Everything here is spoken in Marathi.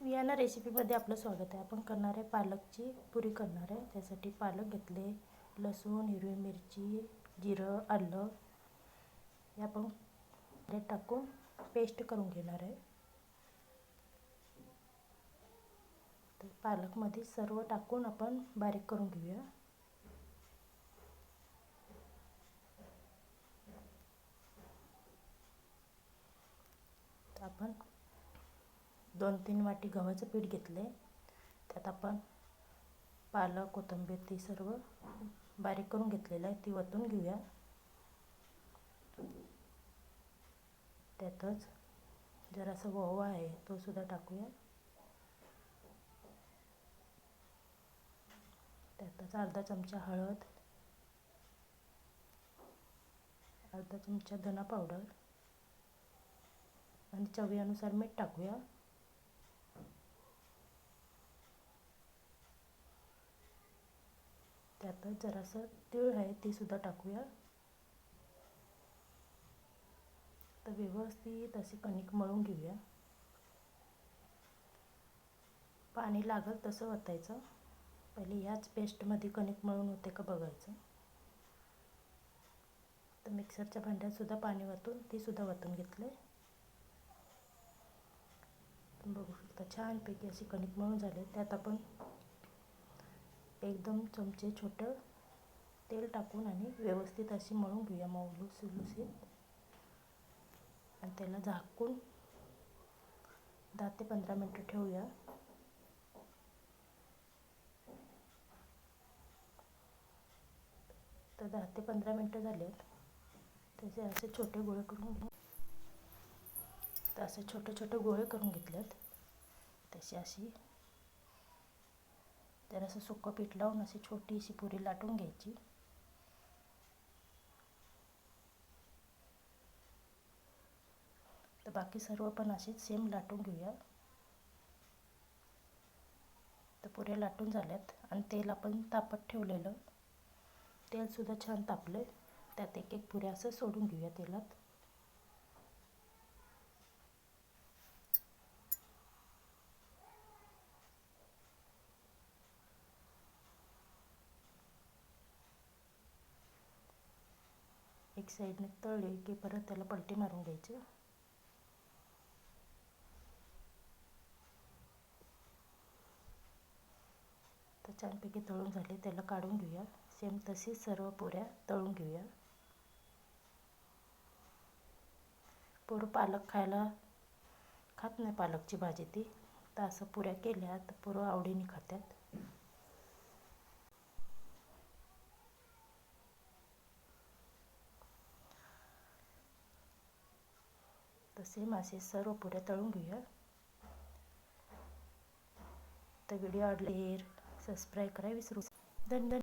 वियाना रेसिपीमध्ये आपलं स्वागत आहे. आपण करणार आहे पालकची पुरी करणार आहे. त्यासाठी पालक घेतले लसूण हिरवी मिरची जिरं आलं. हे आपण टाकून पेस्ट करून घेणार आहे. तर पालकमध्ये सर्व टाकून आपण बारीक करून घेऊया. तर आपण दोन तीन वाटी गव्हाचं पीठ घेतले त्यात आपण पालक कोथिंबीर ती सर्व बारीक करून घेतलेलं आहे. ती वतून घेऊया. त्यातच जरासा ओवा आहे तो सुद्धा टाकूया. त्यातच अर्धा चमचा हळद अर्धा चमचा धना पावडर आणि चवीनुसार मीठ टाकूया. त्यातच जरासं तीळ आहे ते सुद्धा टाकूया. तर व्यवस्थित अशी कणिक मळून घेऊया. पाणी लागल तसं ओतायचं पहिले ह्याच पेस्टमध्ये कणिक मळून होते का बघायचं. तर मिक्सरच्या भांड्यात सुद्धा पाणी वतून तीसुद्धा सुद्धा घेतलं. घेतले बघू शकता छानपैकी अशी कणिक मळून झाले. त्यात आपण एकदम चमचे छोटं तेल टाकून आणि व्यवस्थित अशी मळून घेऊया मऊ लुसलुसीत आणि त्याला झाकून दहा ते पंधरा मिनटं ठेवूया. तर दहा ते पंधरा मिनटं झालेत त्याचे असे छोटे गोळे करून घेऊ. तर असे छोटे छोटे गोळे करून घेतलेत तशी अशी जरासं सुकं पीठ लावून अशी छोटीशी पुरी लाटून घ्यायची. तर बाकी सर्व पण अशीच सेम लाटून घेऊया. तर पुऱ्या लाटून झाल्यात आणि तेल आपण तापत ठेवलेलं. तेलसुद्धा छान तापलं त्यात एक एक पुऱ्या असं सोडून घेऊया तेलात. एक साईडने तळले की परत त्याला पलटी मारून घ्यायची. तर छानपैकी तळून झाले. त्याला काढून घेऊया. सेम तशीच सर्व पुऱ्या तळून घेऊया. पोरं पालक खायला खात नाही पालकची भाजी ती. तर असं पुऱ्या केल्या तर पोरं आवडीने खात्यात. तसे मासे सर्व पुऱ्या तळून घेऊया. तर व्हिडिओ आवडले सबस्क्राईब करा विसरू धन्यवाद.